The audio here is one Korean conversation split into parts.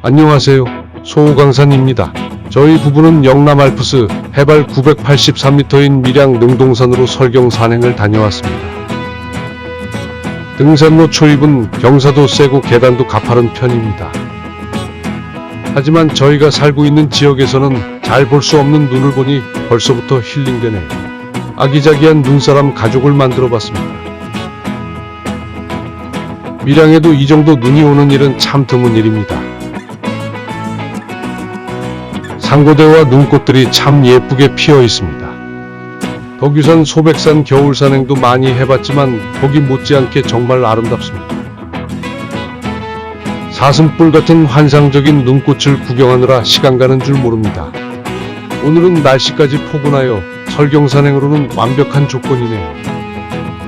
안녕하세요. 소강산입니다. 저희 부부는 영남 알프스 해발 983m인 밀양 능동산으로 설경 산행을 다녀왔습니다. 등산로 초입은 경사도 세고 계단도 가파른 편입니다. 하지만 저희가 살고 있는 지역에서는 잘 볼 수 없는 눈을 보니 벌써부터 힐링되네요. 아기자기한 눈사람 가족을 만들어 봤습니다. 밀양에도 이 정도 눈이 오는 일은 참 드문 일입니다. 상고대와 눈꽃들이 참 예쁘게 피어 있습니다. 덕유산 소백산 겨울 산행도 많이 해봤지만 거기 못지않게 정말 아름답습니다. 사슴뿔 같은 환상적인 눈꽃을 구경하느라 시간 가는 줄 모릅니다. 오늘은 날씨까지 포근하여 설경 산행으로는 완벽한 조건이네요.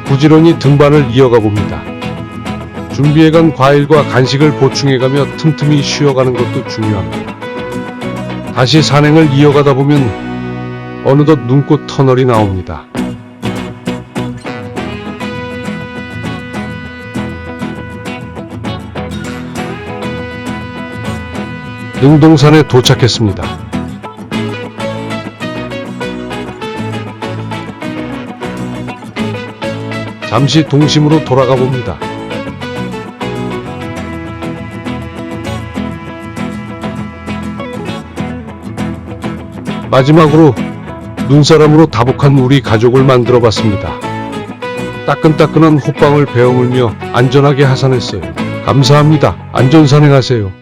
부지런히 등반을 이어가 봅니다. 준비해간 과일과 간식을 보충해가며 틈틈이 쉬어가는 것도 중요합니다. 다시 산행을 이어가다 보면 어느덧 눈꽃 터널이 나옵니다. 능동산에 도착했습니다. 잠시 동심으로 돌아가 봅니다. 마지막으로 눈사람으로 다복한 우리 가족을 만들어 봤습니다. 따끈따끈한 호빵을 베어물며 안전하게 하산했어요. 감사합니다. 안전산행하세요.